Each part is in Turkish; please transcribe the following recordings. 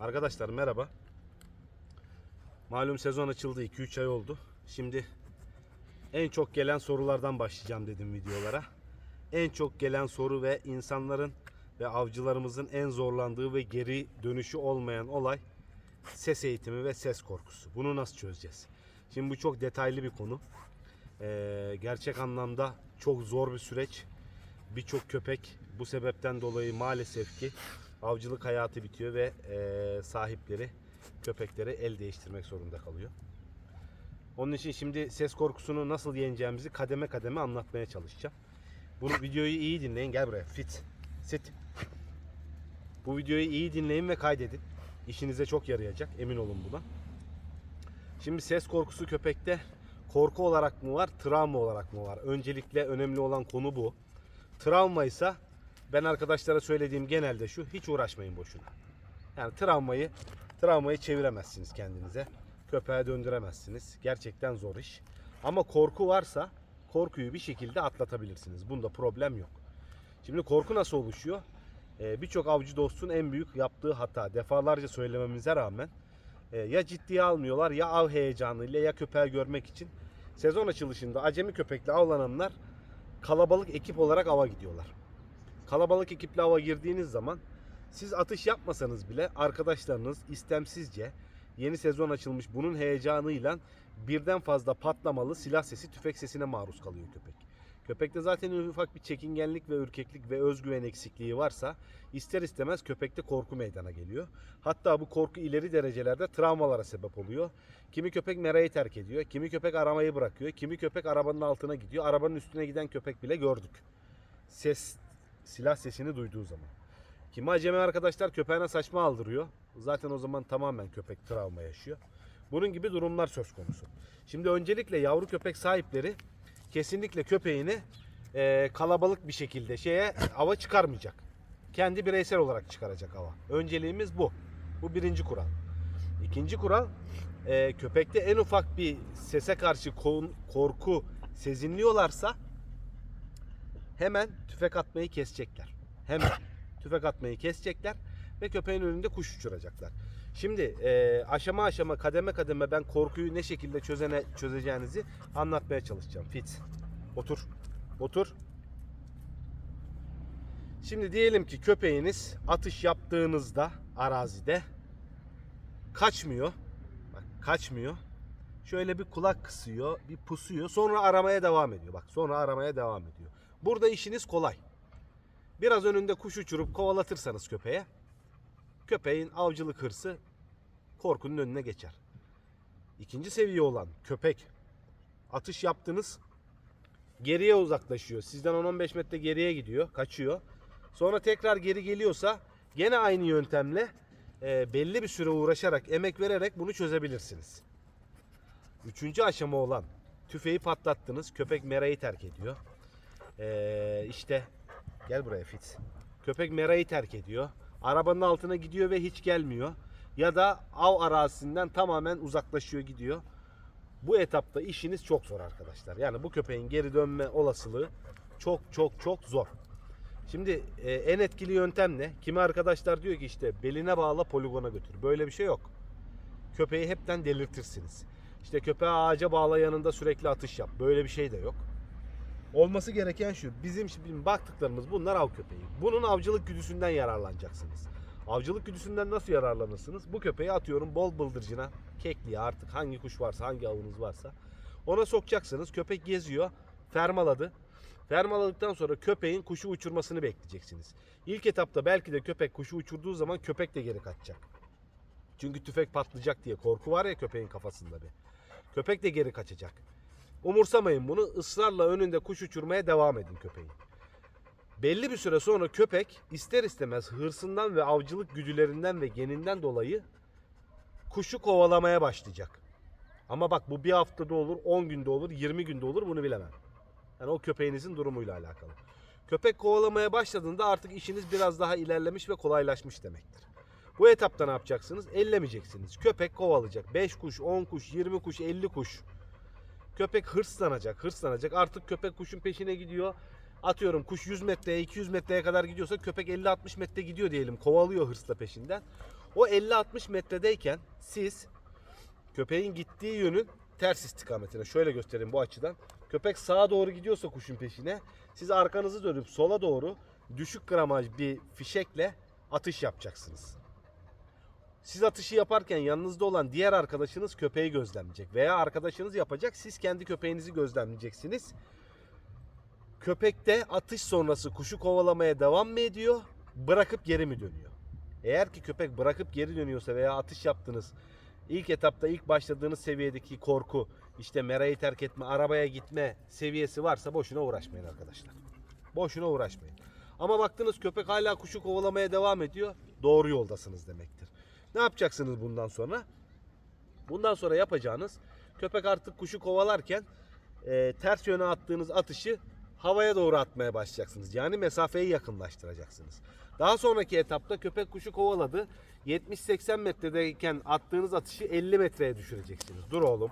Arkadaşlar merhaba. Malum sezon açıldı 2-3 ay oldu. Şimdi en çok gelen sorulardan başlayacağım dedim videolara. En çok gelen soru ve insanların ve avcılarımızın en zorlandığı ve geri dönüşü olmayan olay ses eğitimi ve ses korkusu. Bunu nasıl çözeceğiz? Şimdi bu çok detaylı bir konu. Ee, gerçek anlamda çok zor bir süreç. Birçok köpek bu sebepten dolayı maalesef ki avcılık hayatı bitiyor ve e, sahipleri köpekleri el değiştirmek zorunda kalıyor. Onun için şimdi ses korkusunu nasıl yeneceğimizi kademe kademe anlatmaya çalışacağım. Bunu videoyu iyi dinleyin. Gel buraya. Fit. Sit. Bu videoyu iyi dinleyin ve kaydedin. İşinize çok yarayacak. Emin olun buna. Şimdi ses korkusu köpekte korku olarak mı var, travma olarak mı var? Öncelikle önemli olan konu bu. Travma ise ben arkadaşlara söylediğim genelde şu hiç uğraşmayın boşuna. Yani travmayı travmayı çeviremezsiniz kendinize. Köpeğe döndüremezsiniz. Gerçekten zor iş. Ama korku varsa korkuyu bir şekilde atlatabilirsiniz. Bunda problem yok. Şimdi korku nasıl oluşuyor? Ee, Birçok avcı dostun en büyük yaptığı hata defalarca söylememize rağmen e, ya ciddiye almıyorlar ya av heyecanıyla ya köpeği görmek için sezon açılışında acemi köpekle avlananlar kalabalık ekip olarak ava gidiyorlar. Kalabalık ekiple ava girdiğiniz zaman siz atış yapmasanız bile arkadaşlarınız istemsizce yeni sezon açılmış bunun heyecanıyla birden fazla patlamalı silah sesi tüfek sesine maruz kalıyor köpek. Köpekte zaten ufak bir çekingenlik ve ürkeklik ve özgüven eksikliği varsa ister istemez köpekte korku meydana geliyor. Hatta bu korku ileri derecelerde travmalara sebep oluyor. Kimi köpek merayı terk ediyor, kimi köpek aramayı bırakıyor, kimi köpek arabanın altına gidiyor. Arabanın üstüne giden köpek bile gördük. Ses, silah sesini duyduğu zaman. Kimi acemi arkadaşlar köpeğine saçma aldırıyor. Zaten o zaman tamamen köpek travma yaşıyor. Bunun gibi durumlar söz konusu. Şimdi öncelikle yavru köpek sahipleri kesinlikle köpeğini e, kalabalık bir şekilde şeye ava çıkarmayacak. Kendi bireysel olarak çıkaracak ava. Önceliğimiz bu. Bu birinci kural. İkinci kural e, köpekte en ufak bir sese karşı korku sezinliyorlarsa hemen tüfek atmayı kesecekler. Hemen tüfek atmayı kesecekler ve köpeğin önünde kuş uçuracaklar. Şimdi e, aşama aşama kademe kademe ben korkuyu ne şekilde çözene çözeceğinizi anlatmaya çalışacağım. Fit. Otur. Otur. Şimdi diyelim ki köpeğiniz atış yaptığınızda arazide kaçmıyor. Bak kaçmıyor. Şöyle bir kulak kısıyor, bir pusuyor. Sonra aramaya devam ediyor. Bak sonra aramaya devam ediyor. Burada işiniz kolay. Biraz önünde kuş uçurup kovalatırsanız köpeğe köpeğin avcılık hırsı korkunun önüne geçer. İkinci seviye olan köpek atış yaptınız geriye uzaklaşıyor. Sizden 10-15 metre geriye gidiyor, kaçıyor. Sonra tekrar geri geliyorsa gene aynı yöntemle e, belli bir süre uğraşarak, emek vererek bunu çözebilirsiniz. Üçüncü aşama olan tüfeği patlattınız. Köpek merayı terk ediyor. Ee, işte gel buraya Fitz. Köpek merayı terk ediyor. Arabanın altına gidiyor ve hiç gelmiyor. Ya da av arazisinden tamamen uzaklaşıyor gidiyor. Bu etapta işiniz çok zor arkadaşlar. Yani bu köpeğin geri dönme olasılığı çok çok çok zor. Şimdi e, en etkili yöntem ne? Kimi arkadaşlar diyor ki işte beline bağla poligona götür. Böyle bir şey yok. Köpeği hepten delirtirsiniz. İşte köpeği ağaca bağla yanında sürekli atış yap. Böyle bir şey de yok. Olması gereken şu. Bizim şimdi baktıklarımız bunlar av köpeği. Bunun avcılık güdüsünden yararlanacaksınız. Avcılık güdüsünden nasıl yararlanırsınız? Bu köpeği atıyorum bol bıldırcına, kekliğe artık hangi kuş varsa, hangi avınız varsa. Ona sokacaksınız. Köpek geziyor. Fermaladı. Fermaladıktan sonra köpeğin kuşu uçurmasını bekleyeceksiniz. İlk etapta belki de köpek kuşu uçurduğu zaman köpek de geri kaçacak. Çünkü tüfek patlayacak diye korku var ya köpeğin kafasında bir. Köpek de geri kaçacak. Umursamayın bunu. ısrarla önünde kuş uçurmaya devam edin köpeği. Belli bir süre sonra köpek ister istemez hırsından ve avcılık güdülerinden ve geninden dolayı kuşu kovalamaya başlayacak. Ama bak bu bir haftada olur, 10 günde olur, 20 günde olur bunu bilemem. Yani o köpeğinizin durumuyla alakalı. Köpek kovalamaya başladığında artık işiniz biraz daha ilerlemiş ve kolaylaşmış demektir. Bu etapta ne yapacaksınız? Ellemeyeceksiniz. Köpek kovalayacak. 5 kuş, 10 kuş, 20 kuş, 50 kuş. Köpek hırslanacak, hırslanacak. Artık köpek kuşun peşine gidiyor. Atıyorum kuş 100 metreye, 200 metreye kadar gidiyorsa köpek 50-60 metre gidiyor diyelim. Kovalıyor hırsla peşinden. O 50-60 metredeyken siz köpeğin gittiği yönün ters istikametine şöyle göstereyim bu açıdan. Köpek sağa doğru gidiyorsa kuşun peşine siz arkanızı dönüp sola doğru düşük gramaj bir fişekle atış yapacaksınız. Siz atışı yaparken yanınızda olan diğer arkadaşınız köpeği gözlemleyecek veya arkadaşınız yapacak siz kendi köpeğinizi gözlemleyeceksiniz. Köpek de atış sonrası kuşu kovalamaya devam mı ediyor bırakıp geri mi dönüyor? Eğer ki köpek bırakıp geri dönüyorsa veya atış yaptınız ilk etapta ilk başladığınız seviyedeki korku işte merayı terk etme arabaya gitme seviyesi varsa boşuna uğraşmayın arkadaşlar. Boşuna uğraşmayın. Ama baktınız köpek hala kuşu kovalamaya devam ediyor doğru yoldasınız demektir. Ne yapacaksınız bundan sonra? Bundan sonra yapacağınız köpek artık kuşu kovalarken e, ters yöne attığınız atışı havaya doğru atmaya başlayacaksınız. Yani mesafeyi yakınlaştıracaksınız. Daha sonraki etapta köpek kuşu kovaladı. 70-80 metredeyken attığınız atışı 50 metreye düşüreceksiniz. Dur oğlum.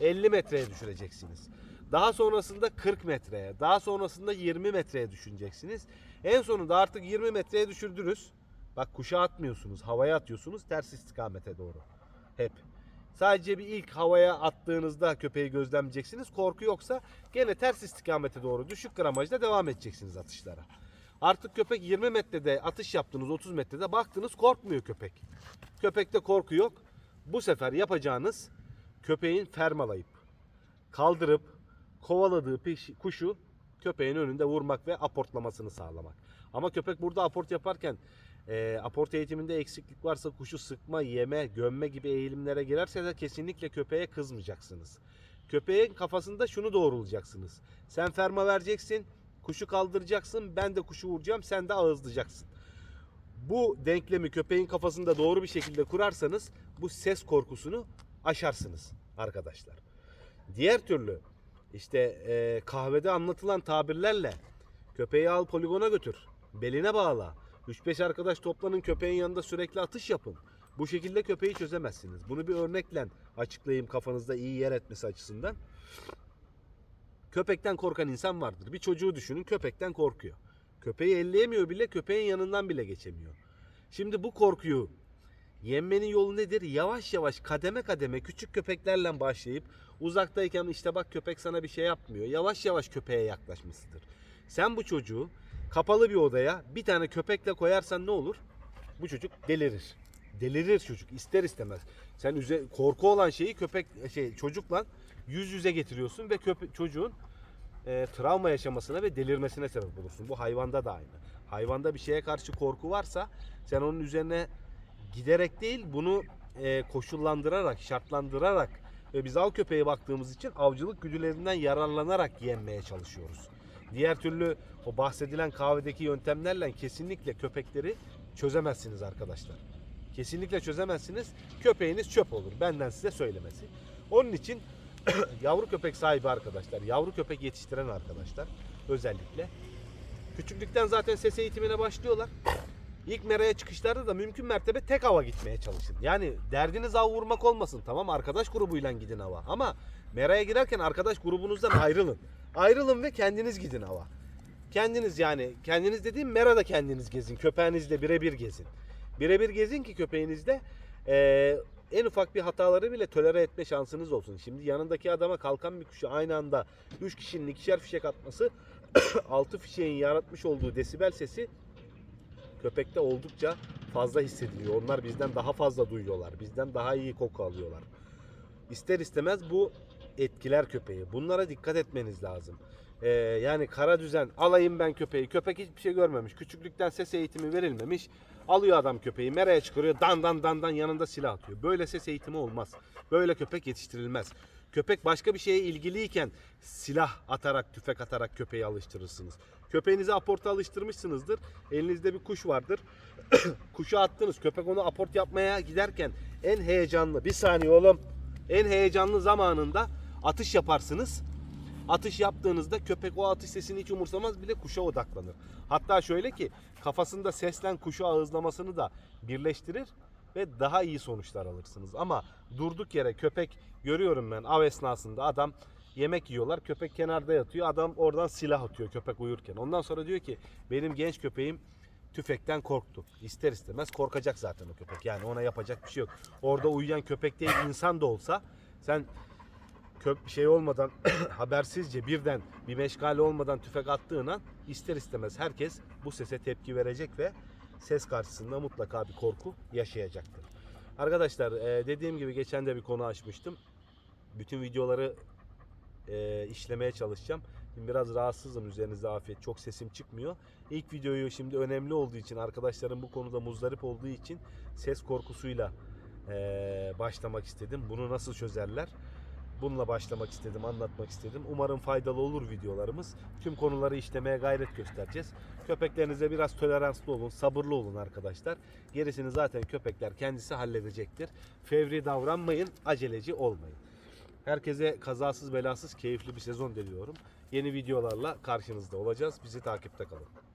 50 metreye düşüreceksiniz. Daha sonrasında 40 metreye, daha sonrasında 20 metreye düşüneceksiniz. En sonunda artık 20 metreye düşürdünüz. Bak kuşa atmıyorsunuz, havaya atıyorsunuz ters istikamete doğru. Hep. Sadece bir ilk havaya attığınızda köpeği gözlemleyeceksiniz. Korku yoksa gene ters istikamete doğru düşük gramajda devam edeceksiniz atışlara. Artık köpek 20 metrede atış yaptınız 30 metrede baktınız korkmuyor köpek. Köpekte korku yok. Bu sefer yapacağınız köpeğin fermalayıp kaldırıp kovaladığı kuşu köpeğin önünde vurmak ve aportlamasını sağlamak. Ama köpek burada aport yaparken e, aport eğitiminde eksiklik varsa kuşu sıkma, yeme, gömme gibi eğilimlere girerse de kesinlikle köpeğe kızmayacaksınız. Köpeğin kafasında şunu doğrulacaksınız. Sen ferma vereceksin, kuşu kaldıracaksın, ben de kuşu vuracağım, sen de ağızlayacaksın. Bu denklemi köpeğin kafasında doğru bir şekilde kurarsanız bu ses korkusunu aşarsınız arkadaşlar. Diğer türlü işte e, kahvede anlatılan tabirlerle köpeği al poligona götür, beline bağla. 3-5 arkadaş toplanın köpeğin yanında sürekli atış yapın. Bu şekilde köpeği çözemezsiniz. Bunu bir örnekle açıklayayım kafanızda iyi yer etmesi açısından. Köpekten korkan insan vardır. Bir çocuğu düşünün köpekten korkuyor. Köpeği elleyemiyor bile köpeğin yanından bile geçemiyor. Şimdi bu korkuyu yenmenin yolu nedir? Yavaş yavaş kademe kademe küçük köpeklerle başlayıp uzaktayken işte bak köpek sana bir şey yapmıyor. Yavaş yavaş köpeğe yaklaşmasıdır. Sen bu çocuğu kapalı bir odaya bir tane köpekle koyarsan ne olur? Bu çocuk delirir. Delirir çocuk ister istemez. Sen üze, korku olan şeyi köpek şey çocukla yüz yüze getiriyorsun ve köpe, çocuğun e, travma yaşamasına ve delirmesine sebep olursun. Bu hayvanda da aynı. Hayvanda bir şeye karşı korku varsa sen onun üzerine giderek değil bunu e, koşullandırarak, şartlandırarak ve biz av köpeğe baktığımız için avcılık güdülerinden yararlanarak yenmeye çalışıyoruz. Diğer türlü o bahsedilen kahvedeki yöntemlerle kesinlikle köpekleri çözemezsiniz arkadaşlar. Kesinlikle çözemezsiniz. Köpeğiniz çöp olur. Benden size söylemesi. Onun için yavru köpek sahibi arkadaşlar, yavru köpek yetiştiren arkadaşlar özellikle küçüklükten zaten ses eğitimine başlıyorlar. İlk meraya çıkışlarda da mümkün mertebe tek hava gitmeye çalışın. Yani derdiniz av vurmak olmasın tamam arkadaş grubuyla gidin hava. Ama meraya girerken arkadaş grubunuzdan ayrılın. Ayrılın ve kendiniz gidin hava. Kendiniz yani kendiniz dediğim merada kendiniz gezin. Köpeğinizle birebir gezin. Birebir gezin ki köpeğinizde eee, en ufak bir hataları bile tolere etme şansınız olsun. Şimdi yanındaki adama kalkan bir kuşu aynı anda 3 kişinin ikişer fişek atması 6 fişeğin yaratmış olduğu desibel sesi köpekte oldukça fazla hissediliyor. Onlar bizden daha fazla duyuyorlar. Bizden daha iyi koku alıyorlar. İster istemez bu etkiler köpeği. Bunlara dikkat etmeniz lazım. Ee, yani kara düzen alayım ben köpeği. Köpek hiçbir şey görmemiş. Küçüklükten ses eğitimi verilmemiş. Alıyor adam köpeği meraya çıkarıyor. Dan dan dan dan yanında silah atıyor. Böyle ses eğitimi olmaz. Böyle köpek yetiştirilmez. Köpek başka bir şeye ilgiliyken silah atarak, tüfek atarak köpeği alıştırırsınız. Köpeğinizi aporta alıştırmışsınızdır. Elinizde bir kuş vardır. Kuşu attınız. Köpek onu aport yapmaya giderken en heyecanlı, bir saniye oğlum. En heyecanlı zamanında atış yaparsınız. Atış yaptığınızda köpek o atış sesini hiç umursamaz bile kuşa odaklanır. Hatta şöyle ki kafasında seslen kuşu ağızlamasını da birleştirir ve daha iyi sonuçlar alırsınız. Ama durduk yere köpek görüyorum ben av esnasında adam yemek yiyorlar. Köpek kenarda yatıyor. Adam oradan silah atıyor köpek uyurken. Ondan sonra diyor ki benim genç köpeğim tüfekten korktu. İster istemez korkacak zaten o köpek. Yani ona yapacak bir şey yok. Orada uyuyan köpek değil insan da olsa sen köp şey olmadan habersizce birden bir meşgale olmadan tüfek attığın an ister istemez herkes bu sese tepki verecek ve ses karşısında mutlaka bir korku yaşayacaktır. Arkadaşlar e, dediğim gibi geçen de bir konu açmıştım. Bütün videoları e, işlemeye çalışacağım. Şimdi biraz rahatsızım üzerinizde afiyet. Çok sesim çıkmıyor. İlk videoyu şimdi önemli olduğu için arkadaşlarım bu konuda muzdarip olduğu için ses korkusuyla e, başlamak istedim. Bunu nasıl çözerler? Bununla başlamak istedim, anlatmak istedim. Umarım faydalı olur videolarımız. Tüm konuları işlemeye gayret göstereceğiz. Köpeklerinize biraz toleranslı olun, sabırlı olun arkadaşlar. Gerisini zaten köpekler kendisi halledecektir. Fevri davranmayın, aceleci olmayın. Herkese kazasız belasız keyifli bir sezon diliyorum. Yeni videolarla karşınızda olacağız. Bizi takipte kalın.